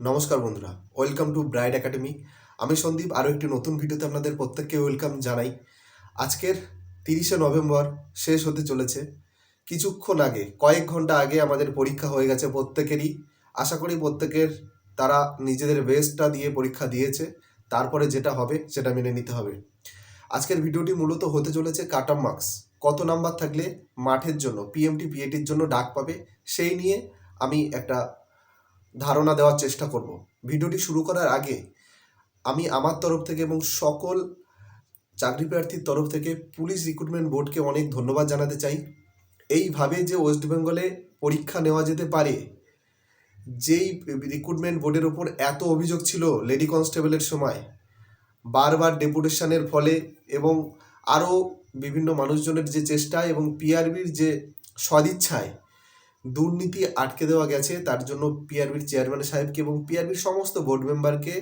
নমস্কার বন্ধুরা, welcome to bride academy. আমি সন্দীপ, আরও একটি নতুন ভিডিওতে আপনাদের প্রত্যেককে ওয়েলকাম জানাই। আজকের তিরিশে নভেম্বর শেষ হতে চলেছে। কিছুক্ষণ আগে, কয়েক ঘণ্টা আগে আমাদের পরীক্ষা হয়ে গেছে প্রত্যেকেরই। আশা করি প্রত্যেকের তারা নিজেদের বেস্টটা দিয়ে পরীক্ষা দিয়েছে। তারপরে যেটা হবে, সেটা মেনে নিতে হবে। আজকের ভিডিওটি মূলত হতে চলেছে কাটাম মার্কস কত নাম্বার থাকলে মাঠের জন্য পিএমটি পিএটির জন্য ডাক পাবে, সেই নিয়ে আমি একটা ধারণা দেওয়ার চেষ্টা করব। ভিডিওটি শুরু করার আগে আমি আমার তরফ থেকে এবং সকল চাকরি প্রার্থীর তরফ থেকে পুলিশ রিক্রুটমেন্ট বোর্ডকে অনেক ধন্যবাদ জানাতে চাই। এইভাবে যে ওয়েস্ট বেঙ্গলে পরীক্ষা নেওয়া যেতে পারে, যেই রিক্রুটমেন্ট বোর্ডের ওপর এত অভিযোগ ছিল লেডি কনস্টেবলের সময়, বারবার ডেপুটেশনের ফলে এবং আরও বিভিন্ন মানুষজনের যে চেষ্টা এবং পিআরবির যে সদিচ্ছায় দুর্নীতি আটকে দেওয়া গেছে, তার জন্য পিআরবির চেয়ারম্যান সাহেবকে এবং পিআরবির সমস্ত বোর্ড মেম্বারকে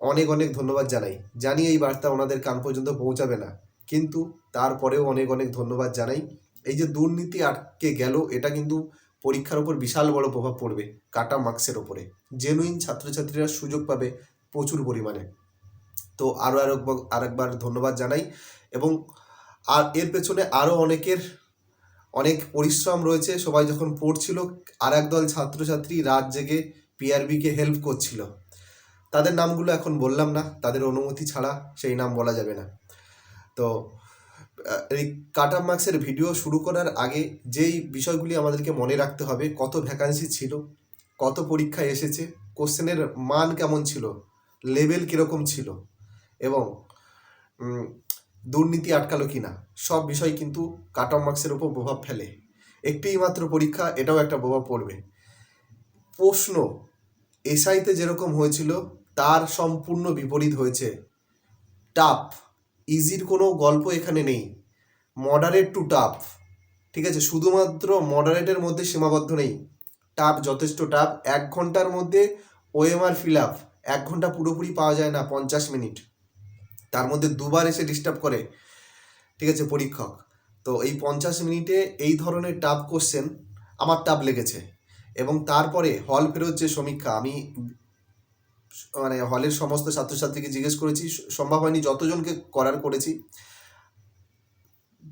অনেক অনেক ধন্যবাদ জানাই। জানি এই বার্তা ওনাদের কান পর্যন্ত পৌঁছাবে না, কিন্তু তারপরেও অনেক অনেক ধন্যবাদ জানাই। এই যে দুর্নীতি আটকে গেল, এটা কিন্তু পরীক্ষার ওপর বিশাল বড় প্রভাব পড়বে কাটা মার্কসের ওপরে জেনুইন ছাত্রছাত্রীরা সুযোগ পাবে প্রচুর পরিমাণে। তো আরও আরেকবার আরেকবার ধন্যবাদ জানাই এবং আর এর পেছনে আরও অনেকের অনেক পরিশ্রম রয়েছে। সবাই যখন পড়ছিল আর একদল ছাত্রছাত্রী রাত জেগে পিআরবিকে হেল্প করছিল। তাদের নামগুলো এখন বললাম না, তাদের অনুমতি ছাড়া সেই নাম বলা যাবে না। তো এই কাটা মার্কসের ভিডিও শুরু করার আগে যেই বিষয়গুলি আমাদেরকে মনে রাখতে হবে, কত ভ্যাকান্সি ছিল, কত পরীক্ষায় এসেছে কোশ্চেনের মান কেমন ছিল লেভেল কীরকম ছিল এবং দুর্নীতি আটকালো কি না সব বিষয় কিন্তু কাট অফ মার্কসের উপর প্রভাব ফেলে। একটিই মাত্র পরীক্ষা, এটাও একটা প্রভাব পড়বে। প্রশ্ন এসআইতে যেরকম হয়েছিল, তার সম্পূর্ণ বিপরীত হয়েছে। টাফ, ইজির কোনো গল্প এখানে নেই। মডারেট টু টাফ, ঠিক আছে? শুধুমাত্র মডারেটের মধ্যে সীমাবদ্ধ নেই। টাফ যথেষ্ট টাফ, এক ঘণ্টার মধ্যে ওএমআর ফিল আপ, এক ঘণ্টা পুরোপুরি পাওয়া যায় না, পঞ্চাশ মিনিট। তার মধ্যে দুবার এসে ডিস্টার্ব করে। ঠিক আছে, পরীক্ষক। তো এই পঞ্চাশ মিনিটে এই ধরনের টাফ কোশ্চেন আমার টাফ লেগেছে। এবং তারপরে হল ফেরত যে সমীক্ষা, আমি মানে হলের সমস্ত ছাত্রছাত্রীকে জিজ্ঞেস করেছি, সম্ভব হয়নি যতজনকে করার করেছি।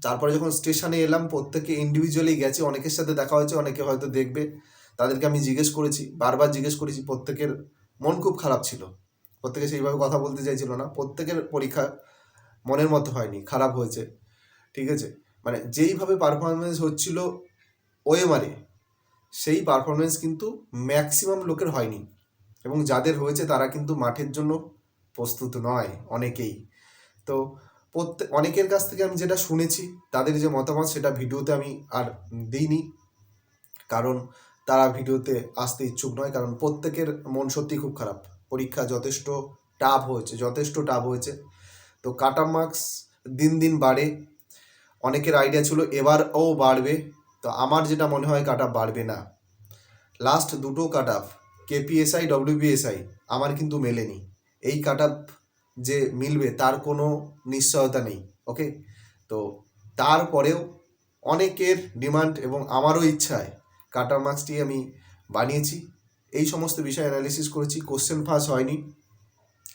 তারপরে যখন স্টেশনে এলাম, প্রত্যেকে ইন্ডিভিজুয়ালি গেছে, অনেকের সাথে দেখা হয়েছে, অনেকে হয়তো দেখবে। তাদেরকে আমি জিজ্ঞেস করেছি, বারবার জিজ্ঞেস করেছি, প্রত্যেকের মন খুব খারাপ ছিল। প্রত্যেকে সেইভাবে কথা বলতে চাইছিল না। প্রত্যেকের পরীক্ষা মনের মতো হয়নি, খারাপ হয়েছে, ঠিক আছে? মানে যেইভাবে পারফরমেন্স হচ্ছিল ওএমআরে সেই পারফরমেন্স কিন্তু ম্যাক্সিমাম লোকের হয়নি এবং যাদের হয়েছে তারা কিন্তু মাঠের জন্য প্রস্তুত নয় অনেকেই। তো প্রত্যেক অনেকের কাছ থেকে আমি যেটা শুনেছি, তাদের যে মতামত সেটা ভিডিওতে আমি আর দিইনি। কারণ তারা ভিডিওতে আসতে ইচ্ছুক নয়, কারণ প্রত্যেকের মন সত্যি খুব খারাপ। পরীক্ষা যথেষ্ট টাফ হয়েছে, যথেষ্ট টাফ হয়েছে। তো কাটা মার্কস দিন দিন বাড়ে, অনেকের আইডিয়া ছিল এবারও বাড়বে, তো আমার যেটা মনে হয় কাট বাড়বে না। লাস্ট দুটো কাট আপ কেপিএসআই ডব্লিউবিএসআই আমার কিন্তু মেলেনি। এই কাট যে মিলবে তার কোনো নিশ্চয়তা নেই ওকে তো তারপরেও অনেকের ডিমান্ড এবং আমারও ইচ্ছায় কাটার মার্কসটি আমি বানিয়েছি। এই সমস্ত বিষয় অ্যানালিসিস করেছি কোশ্চেন ফাঁস হয়নি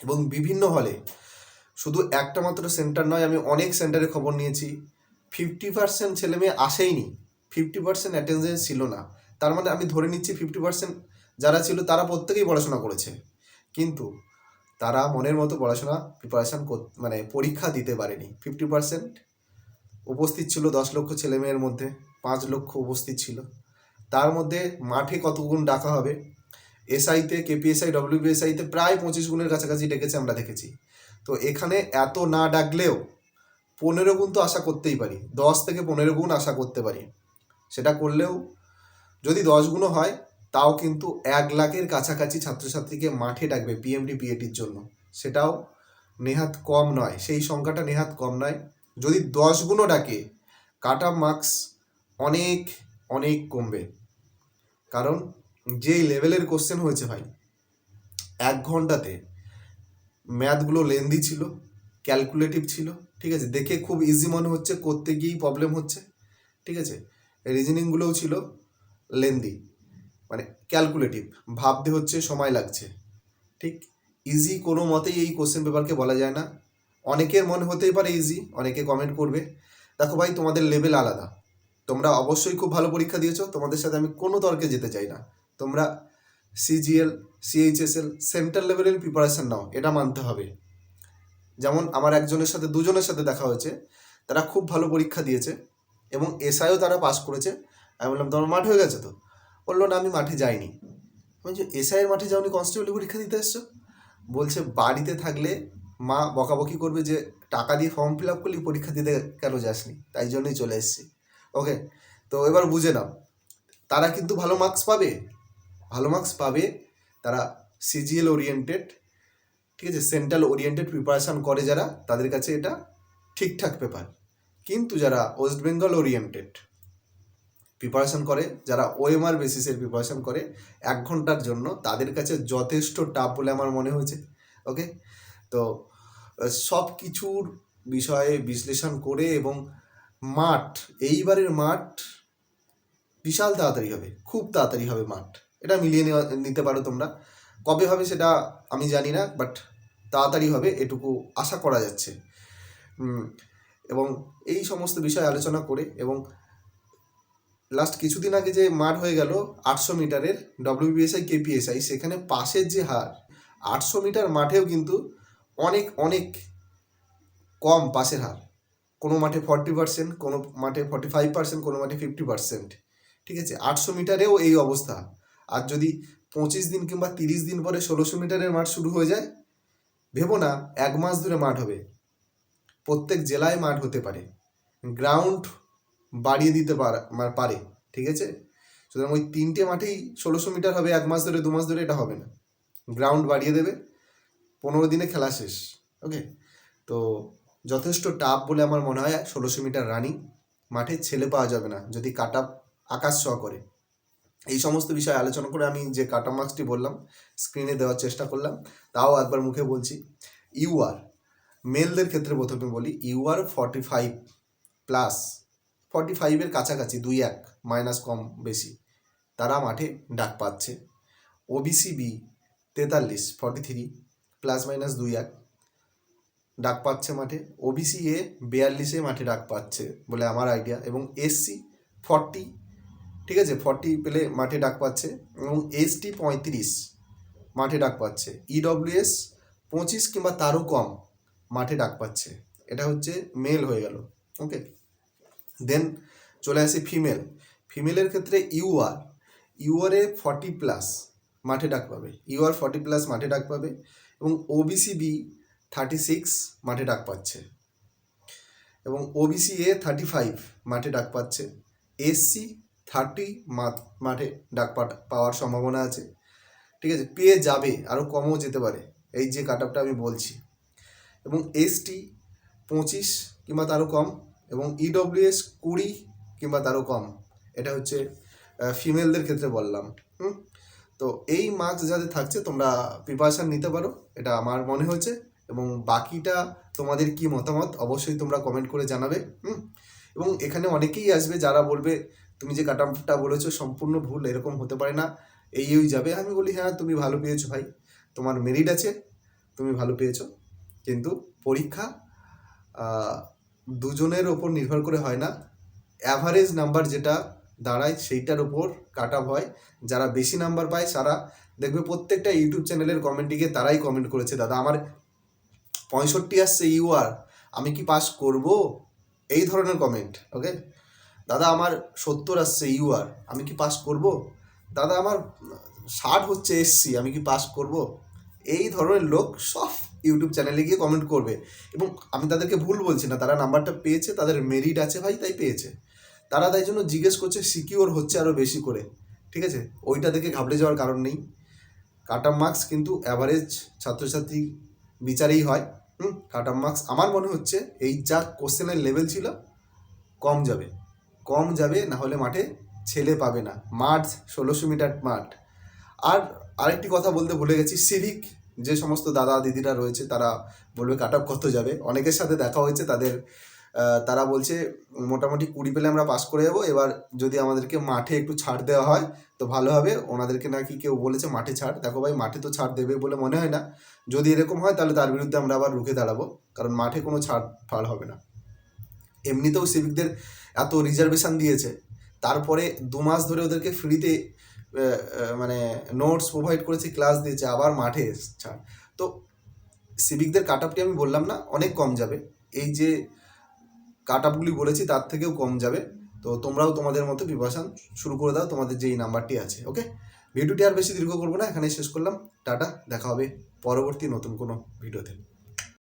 এবং বিভিন্ন হলে শুধু একটা মাত্র সেন্টার নয়, আমি অনেক সেন্টারে খবর নিয়েছি। ফিফটি পার্সেন্ট ছেলে মেয়ে আসেইনি ফিফটি পার্সেন্ট অ্যাটেন্ডেন্স ছিল না। তার মানে আমি ধরে নিচ্ছি ফিফটি পার্সেন্ট যারা ছিল তারা প্রত্যেকেই পড়াশোনা করেছে। কিন্তু তারা মনের মতো পড়াশোনা প্রিপারেশান মানে পরীক্ষা দিতে পারেনি। ফিফটি পার্সেন্ট উপস্থিত ছিল দশ লক্ষ ছেলে মেয়ের মধ্যে, পাঁচ লক্ষ উপস্থিত ছিল। তার মধ্যে মাঠে কত গুণ ডাকা হবে? এসআইতে কেপিএসআই ডব্লিউবিএসআইতে প্রায় পঁচিশ গুণের কাছাকাছি ডেকেছে আমরা দেখেছি। তো এখানে এত না ডাকলেও পনেরো গুণ তো আশা করতেই পারি। দশ থেকে পনেরো গুণ আশা করতে পারি। সেটা করলেও যদি দশ গুণও হয়, তাও কিন্তু এক লাখের কাছাকাছি ছাত্রছাত্রীকে মাঠে ডাকবে পিএমডি পিএটির জন্য। সেটাও নেহাত কম নয়। সেই সংখ্যাটা নেহাত কম নয়। যদি দশ গুণও ডাকে, কাটা মার্কস অনেক অনেক কমবে। কারণ যেই লেভেলের কোশ্চেন হয়েছে ভাই, এক ঘন্টাতে ম্যাথগুলো লেন্দি ছিল ক্যালকুলেটিভ ছিল, ঠিক আছে? দেখে খুব ইজি মনে হচ্ছে, করতে গিয়েই প্রবলেম হচ্ছে, ঠিক আছে? রিজনিংগুলোও ছিল লেন্দি মানে ক্যালকুলেটিভ ভাবতে হচ্ছে, সময় লাগছে, ঠিক? ইজি কোনো মতেই এই কোশ্চেন পেপারকে বলা যায় না। অনেকের মনে হতেই পারে ইজি অনেকে কমেন্ট করবে। দেখো ভাই, তোমাদের লেভেল আলাদা, তোমরা অবশ্যই খুব ভালো পরীক্ষা দিয়েছ, তোমাদের সাথে আমি কোনো তর্কে যেতে চাই না। তোমরা সিজিএল সিএইচএসএল সেন্ট্রাল লেভেলের প্রিপারেশান নাও, এটা মানতে হবে। যেমন আমার একজনের সাথে, দুজনের সাথে দেখা হয়েছে, তারা খুব ভালো পরীক্ষা দিয়েছে এবং এসআইও তারা পাস করেছে। আমি বললাম, তোমার মাঠ হয়ে গেছে তো? বলল, না, আমি মাঠে যাইনি। আমি যে এসআইয়ের মাঠে যাওনি কনস্টেবল পরীক্ষা দিতে এসছো? বলছে, বাড়িতে থাকলে মা বকাবকি করবে যে, টাকা দিয়ে ফর্ম ফিল আপ করলি, পরীক্ষা দিতে কেন যাসনি? তাই জন্যই চলে এসেছি। ওকে তো এবার বুঝে নাও, তারা কিন্তু ভালো মার্কস পাবে? ভালো মার্কস পাবে, তারা সিজিএল ওরিয়েন্টেড ঠিক আছে সেন্ট্রাল ওরিয়েন্টেড প্রিপারেশান করে যারা, তাদের কাছে এটা ঠিকঠাক পেপার কিন্তু যারা ওয়েস্ট বেঙ্গল ওরিয়েন্টেড প্রিপারেশন করে, যারা ওএমআর বেসিসের প্রিপারেশন করে, এক ঘণ্টার জন্য তাদের কাছে যথেষ্ট টাফ বলে আমার মনে হয়েছে ওকে তো সব কিছুর বিষয়ে বিশ্লেষণ করে এবং মাঠ, এইবারের মাঠ বিশাল তাড়াতাড়ি হবে, খুব তাড়াতাড়ি হবে মাঠ। এটা মিলিয়ে নেওয়া, নিতে পারো তোমরা। কবে হবে সেটা আমি জানি না বাট তাড়াতাড়ি হবে, এটুকু আশা করা যাচ্ছে। এবং এই সমস্ত বিষয় আলোচনা করে এবং লাস্ট কিছুদিন আগে যে মাঠ হয়ে গেল আটশো মিটারের ডব্লিউবিএসআই কেপিএসআই সেখানে পাশের যে হার, আটশো মিটার মাঠেও কিন্তু অনেক অনেক কম পাশের হার। কোনো মাঠে ফর্টি পার্সেন্ট কোনো মাঠে ফর্টি ফাইভ পার্সেন্ট কোনো মাঠে ফিফটি পার্সেন্ট ঠিক আছে? আটশো মিটারেও এই অবস্থা। আর যদি পঁচিশ দিন কিংবা তিরিশ দিন পরে ষোলোশো মিটারের মাঠ শুরু হয়ে যায়, ভেবো না, এক মাস ধরে মাঠ হবে। প্রত্যেক জেলায় মাঠ হতে পারে। গ্রাউন্ড বাড়িয়ে দিতে পার- ঠিক আছে? সুতরাং ওই তিনটে মাঠেই ষোলোশো মিটার হবে, এক মাস ধরে, দু মাস ধরে এটা হবে না। গ্রাউন্ড বাড়িয়ে দেবে, পনেরো দিনে খেলা শেষ ওকে তো যথেষ্ট টাফ বলে আমার মনে হয় ষোলোশো মিটার রানিং মাঠে ছেলে পাওয়া যাবে না, যদি কাট আপ আকাশ ছোঁয়া করে। এই সমস্ত বিষয়ে আলোচনা করে আমি যে কাটা মার্কসটি বললাম স্ক্রিনে দেওয়ার চেষ্টা করলাম, তাও একবার মুখে বলছি। ইউ আর মেলদের ক্ষেত্রে প্রথমে বলি U R forty five plus forty ফাইভের কাছাকাছি, দুই এক মাইনাস কম বেশি। তারা মাঠে ডাক পাচ্ছে। ওবিসি বি তেতাল্লিশ ফর্টি থ্রি প্লাস মাইনাস দুই এক, ডাক পাচ্ছে মাঠে। ওবিসি এ বিয়াল্লিশে মাঠে ডাক পাচ্ছে বলে আমার আইডিয়া এবং এসসি ফর্টি ঠিক আছে ফর্টি পেলে মাঠে ডাক পাচ্ছে এবং এসটি পঁয়ত্রিশ মাঠে ডাক পাচ্ছে। ইডব্লিউএস পঁচিশ কিংবা তারও কম মাঠে ডাক পাচ্ছে। এটা হচ্ছে মেল হয়ে গেল ওকে দেন চলে আসি ফিমেল ফিমেলের ক্ষেত্রে ইউআর ইউআরে ফর্টি প্লাস মাঠে ডাক পাবে। ইউআর ফর্টি প্লাস মাঠে ডাক পাবে এবং ওবিসি বি থার্টি সিক্স মাঠে ডাক পাচ্ছে। এবং ওবিসি এ থার্টি ফাইভ মাঠে ডাক পাচ্ছে। এসসি থার্টি মাঠে ডাক পাওয়ার সম্ভাবনা আছে। ঠিক আছে, পেয়ে যাবে আরও কমও যেতে পারে, এই যে কাট আপটা আমি বলছি। এবং এসটি পঁচিশ কিংবা তারও কম, এবং ইডব্লিউএস কুড়ি কিংবা তারও কম, এটা হচ্ছে ফিমেলদের ক্ষেত্রে বললাম, হুম? তো এই মার্কস যাদের থাকছে, তোমরা প্রিপারেশান নিতে পারো, এটা আমার মনে হয়েছে এবং বাকিটা তোমাদের কি মতামত, অবশ্যই তোমরা কমেন্ট করে জানাবে, হুম? এবং এখানে অনেকেই আসবে যারা বলবে তুমি যে কাট আপটা বলেছ, সম্পূর্ণ ভুল, এরকম হতে পারে না। এই এই যাবে। আমি বলি হ্যাঁ তুমি ভালো পেয়েছ ভাই। তোমার মেরিট আছে, তুমি ভালো পেয়েছ। কিন্তু পরীক্ষা দুজনের ওপর নির্ভর করে হয় না। অ্যাভারেজ নাম্বার যেটা দাঁড়ায়, সেইটার ওপর কাট হয়। যারা বেশি নাম্বার পায় তারা দেখবে প্রত্যেকটা ইউটিউব চ্যানেলের কমেন্টিকে তারাই কমেন্ট করেছে, দাদা, আমার পঁয়ষট্টি আসছে ইউআর আমি কি পাস করব? এই ধরনের কমেন্ট ওকে দাদা, আমার সত্তর আসছে ইউআর আমি কি পাস করব? দাদা, আমার ষাট হচ্ছে এসসি আমি কি পাস করব? এই ধরনের লোক সব ইউটিউব চ্যানেলে গিয়ে কমেন্ট করবে। এবং আমি তাদেরকে ভুল বলছি না, তারা নাম্বারটা পেয়েছে, তাদের মেরিট আছে ভাই, তাই পেয়েছে। তারা তাই জন্য জিজ্ঞেস করছে সিকিওর হচ্ছে আরও বেশি করে। ঠিক আছে? ওইটা দেখে ঘাবড়ে যাওয়ার কারণ নেই। কাটা মার্কস কিন্তু অ্যাভারেজ ছাত্রছাত্রী বিচারেই হয়। হুম, কাটা মার্কস আমার মনে হচ্ছে, এই যা কোশ্চেনের লেভেল ছিল, কম যাবে। কম যাবে না হলে মাঠে ছেলে পাবে না। মাঠ, ষোলোশো মিটার মাঠ। আর আরেকটি কথা বলতে ভুলে গেছি সিভিক যে সমস্ত দাদা দিদিরা রয়েছে, তারা বলবে কাট কত যাবে। অনেকের সাথে দেখা হয়েছে, তাদের তারা বলছে, মোটামুটি কুড়ি পেলে আমরা পাস করে যাব, এবার যদি আমাদেরকে মাঠে একটু ছাড় দেওয়া হয়, তো ভালো হবে। ওনাদেরকে নাকি কেউ বলেছে, মাঠে ছাড়। দেখো ভাই, মাঠে তো ছাড় দেবে বলে মনে হয় না। যদি এরকম হয়, তাহলে তার বিরুদ্ধে আমরা আবার রুখে দাঁড়াবো, কারণ মাঠে কোনো ছাড় ফাড় হবে না। এমনিতেও সিভিকদের এত রিজার্ভেশন দিয়েছে। তারপরে দু মাস ধরে ওদেরকে ফ্রিতে মানে নোটস প্রোভাইড করেছে ক্লাস দিয়েছে, আবার মাঠে ছাড় তো সিভিকদের কাট আপটি আমি বললাম না, অনেক কম যাবে। এই যে কাট আপগুলি বলেছি, তার থেকেও কম যাবে। তো তোমরাও তোমাদের মতো প্রিপারেশন শুরু করে দাও, তোমাদের যেই নাম্বারটি আছে ওকে ভিডিওটি আর বেশি দীর্ঘ করব না এখানে শেষ করলাম। টাটা, দেখা হবে পরবর্তী নতুন কোনো ভিডিওতে